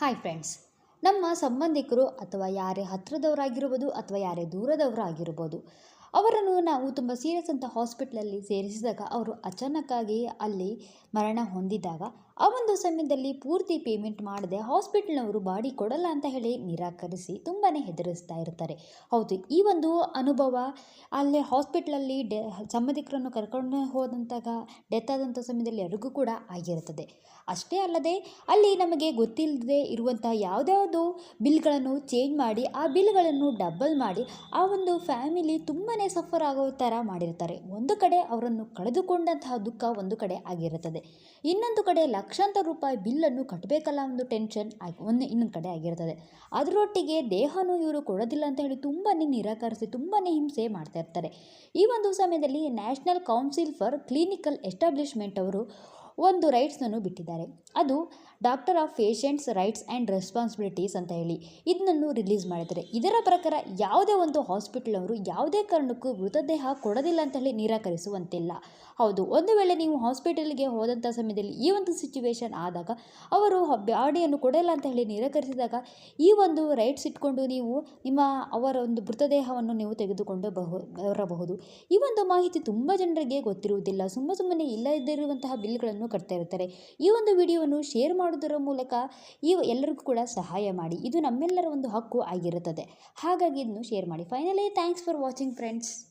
Hi friends ನಮ್ಮ ಸಂಬಂಧಿಕರು ಅಥವಾ ಯಾರೇ ಹತ್ತಿರದವರಾಗಿರ್ಬೋದು ಅಥವಾ ಯಾರೇ ದೂರದವರಾಗಿರ್ಬೋದು ಅವರನ್ನು ನಾವು ತುಂಬ ಸೀರಿಯಸ್ ಅಂತ ಹಾಸ್ಪಿಟ್ಲಲ್ಲಿ ಸೇರಿಸಿದಾಗ ಅವರು ಅಚಾನಕ್ಕಾಗಿ ಅಲ್ಲಿ ಮರಣ ಹೊಂದಿದಾಗ ಆ ಒಂದು ಸಮಯದಲ್ಲಿ ಪೂರ್ತಿ ಪೇಮೆಂಟ್ ಮಾಡದೆ ಹಾಸ್ಪಿಟ್ಲ್ನವರು ಬಾಡಿ ಕೊಡಲ್ಲ ಅಂತ ಹೇಳಿ ನಿರಾಕರಿಸಿ ತುಂಬಾ ಹೆದರಿಸ್ತಾ ಇರ್ತಾರೆ. ಹೌದು, ಈ ಒಂದು ಅನುಭವ ಅಲ್ಲಿ ಹಾಸ್ಪಿಟ್ಲಲ್ಲಿ ಡೆ, ಸಂಬಂಧಿಕರನ್ನು ಕರ್ಕೊಂಡು ಹೋದಂತಾಗ ಡೆತ್ ಆದಂಥ ಸಮಯದಲ್ಲಿ ಯಾರಿಗೂ ಕೂಡ ಆಗಿರುತ್ತದೆ. ಅಷ್ಟೇ ಅಲ್ಲದೆ ಅಲ್ಲಿ ನಮಗೆ ಗೊತ್ತಿಲ್ಲದೆ ಇರುವಂಥ ಯಾವುದ್ಯಾವುದೋ ಬಿಲ್ಗಳನ್ನು ಚೇಂಜ್ ಮಾಡಿ ಆ ಬಿಲ್ಗಳನ್ನು ಡಬಲ್ ಮಾಡಿ ಆ ಒಂದು ಫ್ಯಾಮಿಲಿ ತುಂಬಾ ಸಫರ್ ಆಗೋ ಥರ ಮಾಡಿರ್ತಾರೆ. ಒಂದು ಕಡೆ ಅವರನ್ನು ಕಳೆದುಕೊಂಡಂತಹ ದುಃಖ ಒಂದು ಕಡೆ ಆಗಿರುತ್ತದೆ. ಇನ್ನೊಂದು ಕಡೆ ಲಕ್ಷಾಂತರ ರೂಪಾಯಿ ಬಿಲ್ಲನ್ನು ಕಟ್ಟಬೇಕಲ್ಲ ಒಂದು ಟೆನ್ಷನ್ ಆಗಿ, ಒಂದು ಇನ್ನೊಂದು ಕಡೆ ಆಗಿರ್ತದೆ. ಅದರೊಟ್ಟಿಗೆ ದೇಹನೂ ಇವರು ಕೊಡೋದಿಲ್ಲ ಅಂತ ಹೇಳಿ ತುಂಬಾ ನಿರಾಕರಿಸಿ ತುಂಬಾ ಹಿಂಸೆ ಮಾಡ್ತಾ ಇರ್ತಾರೆ. ಈ ಒಂದು ಸಮಯದಲ್ಲಿ National Council for Clinical Establishment ಅವರು ಒಂದು ರೈಟ್ಸನ್ನು ಬಿಟ್ಟಿದ್ದಾರೆ. ಅದು doctor of patients rights and responsibilities ಅಂತ ಹೇಳಿ ಇದನ್ನು ರಿಲೀಸ್ ಮಾಡಿದ್ದಾರೆ. ಇದರ ಪ್ರಕಾರ ಯಾವುದೇ ಒಂದು ಹಾಸ್ಪಿಟಲ್ ಅವರು ಯಾವುದೇ ಕಾರಣಕ್ಕೂ ಮೃತದೇಹ ಕೊಡೋದಿಲ್ಲ ಅಂತ ಹೇಳಿ ನಿರಾಕರಿಸುವಂತಿಲ್ಲ. ಹೌದು, ಒಂದು ವೇಳೆ ನೀವು ಹಾಸ್ಪಿಟಲ್ಗೆ ಹೋದಂಥ ಸಮಯದಲ್ಲಿ ಈ ಒಂದು ಸಿಚುವೇಶನ್ ಆದಾಗ ಅವರು ಬಾಡಿಯನ್ನು ಕೊಡಲ್ಲ ಅಂತ ಹೇಳಿ ನಿರಾಕರಿಸಿದಾಗ ಈ ಒಂದು ರೈಟ್ಸ್ ಇಟ್ಕೊಂಡು ನೀವು ನಿಮ್ಮ ಅವರ ಒಂದು ಮೃತದೇಹವನ್ನು ನೀವು ತೆಗೆದುಕೊಂಡು ಬಹು, ಬರಬಹುದು. ಈ ಒಂದು ಮಾಹಿತಿ ತುಂಬ ಜನರಿಗೆ ಗೊತ್ತಿರುವುದಿಲ್ಲ. ಸುಮ್ಮ ಸುಮ್ಮನೆ ಇಲ್ಲದಿರುವಂತಹ ಬಿಲ್ಗಳನ್ನು ಕಟ್ತಾ ಇರ್ತಾರೆ ಈ ಒಂದು ವಿಡಿಯೋವನ್ನು ಶೇರ್ ಮಾಡೋದರ ಮೂಲಕ ಈ ಎಲ್ಲರಿಗೂ ಕೂಡ ಸಹಾಯ ಮಾಡಿ. ಇದು ನಮ್ಮೆಲ್ಲರ ಒಂದು ಹಕ್ಕು ಆಗಿರುತ್ತದೆ. ಹಾಗಾಗಿ ಇದನ್ನು ಶೇರ್ ಮಾಡಿ. Finally thanks for watching friends